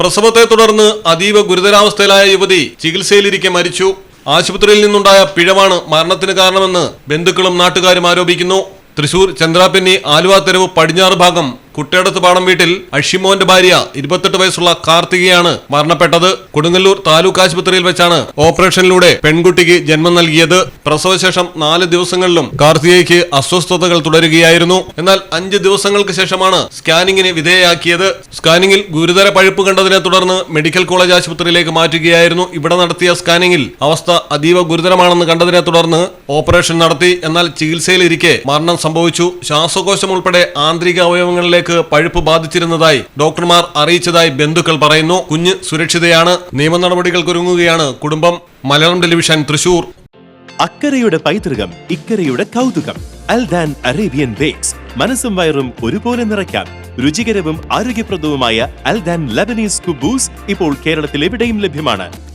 പ്രസവത്തെ തുടർന്ന് അതീവ ഗുരുതരാവസ്ഥയിലായ യുവതി ചികിത്സയിലിരിക്കെ മരിച്ചു. ആശുപത്രിയിൽ നിന്നുണ്ടായ പിഴവാണ് മരണത്തിന് കാരണമെന്ന് ബന്ധുക്കളും നാട്ടുകാരും ആരോപിക്കുന്നു. തൃശൂർ ചന്ദ്രാപിന്നി ആലുവ തെരുവ് പടിഞ്ഞാറ് ഭാഗം കുട്ടേടത്ത് പാടം വീട്ടിൽ അഷിമോന്റെ ഭാര്യ ഇരുപത്തെട്ട് വയസ്സുള്ള കാർത്തികയാണ് മരണപ്പെട്ടത്. കൊടുങ്ങല്ലൂർ താലൂക്ക് ആശുപത്രിയിൽ വെച്ചാണ് ഓപ്പറേഷനിലൂടെ പെൺകുട്ടിക്ക് ജന്മം നൽകിയത്. പ്രസവശേഷം നാല് ദിവസങ്ങളിലും കാർത്തികയ്ക്ക് അസ്വസ്ഥതകൾ തുടരുകയായിരുന്നു. എന്നാൽ അഞ്ച് ദിവസങ്ങൾക്ക് ശേഷമാണ് സ്കാനിങ്ങിന് വിധേയയാക്കിയത്. സ്കാനിങ്ങിൽ ഗുരുതര പഴുപ്പ് കണ്ടതിനെ തുടർന്ന് മെഡിക്കൽ കോളേജ് ആശുപത്രിയിലേക്ക് മാറ്റുകയായിരുന്നു. ഇവിടെ നടത്തിയ സ്കാനിങ്ങിൽ അവസ്ഥ അതീവ ഗുരുതരമാണെന്ന് കണ്ടതിനെ തുടർന്ന് ഓപ്പറേഷൻ നടത്തി. എന്നാൽ ചികിത്സയിലിരിക്കെ മരണം സംഭവിച്ചു. ശ്വാസകോശം ഉൾപ്പെടെ ആന്തരിക അവയവങ്ങളിലേക്ക് പഴുപ്പ് ബാധിച്ചിരുന്നതായി ഡോക്ടർമാർ അറിയിച്ചതായി ബന്ധുക്കൾ പറയുന്നു. കുഞ്ഞ് സുരക്ഷിതയാണ്. നിയമ നടപടികൾക്കൊരുങ്ങുകയാണ് കുടുംബം. മലയാളം ടെലിവിഷൻ തൃശൂർ. അക്കരയുടെ പൈതൃകം ഇക്കരയുടെ കൗതുകം. Al Dhan Arabian bakes. മനസ്സും വയറും ഒരുപോലെ നിറയ്ക്കാം. രുചികരവും ആരോഗ്യപ്രദവുമായ അൽ ദാൻ ലബനീസ് കുബൂസ് ഇപ്പോൾ കേരളത്തിൽ എവിടെയും ലഭ്യമാണ്.